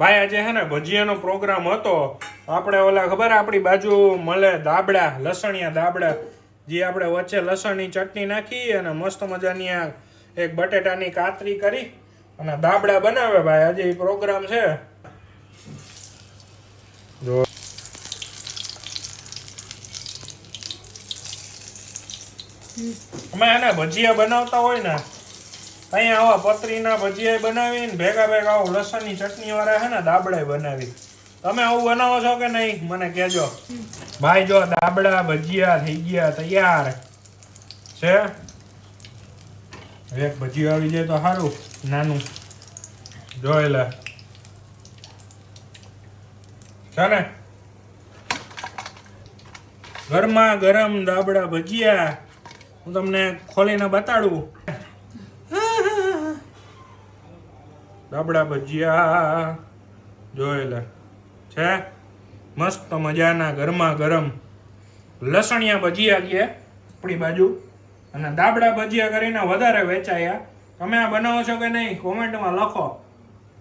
ભાઈ, આજે હે ને ભજીયાનો પ્રોગ્રામ હતો. આપણે ઓલા ખબર આપણી બાજુ મળે દાબડા, લસણિયા દાબડા. જે આપણે વચ્ચે લસણની ચટણી નાખી અને મસ્ત મજાની આ એક બટેટાની કાતરી કરી અને દાબડા બનાવે ભાઈ. આજે એ પ્રોગ્રામ છે. જો. અમે એને ભજીયા બનાવતા હોય ને અહીંયા આવા પતરીના ભજીયા બનાવીને ભેગા ભેગા આવું લસણની ચટણી વાળા છે ને દાબડા બનાવી. તમે આવું બનાવો છો કે નહીં? મને કહેજો. ભાઈ જો દાબડા ભજીયા થઈ ગયા તૈયાર. છે? એક ભજીયું આવી જાય તો સારું. નાનું. જોઈ લે. છે ને? ગરમા ગરમ દાબડા ભજીયા. હું તમને ખોલીને બતાડું. દાબડા ભજીયા. જોયેલા છે? મસ્ત મજાના ગરમા ગરમ લસણિયા ભજીયા ગયા આપણી બાજુ. અને દાબડા ભજીયા કરીને વધારે વેચાયા. તમે આ બનાવો છો કે નહીં? કોમેન્ટમાં લખો.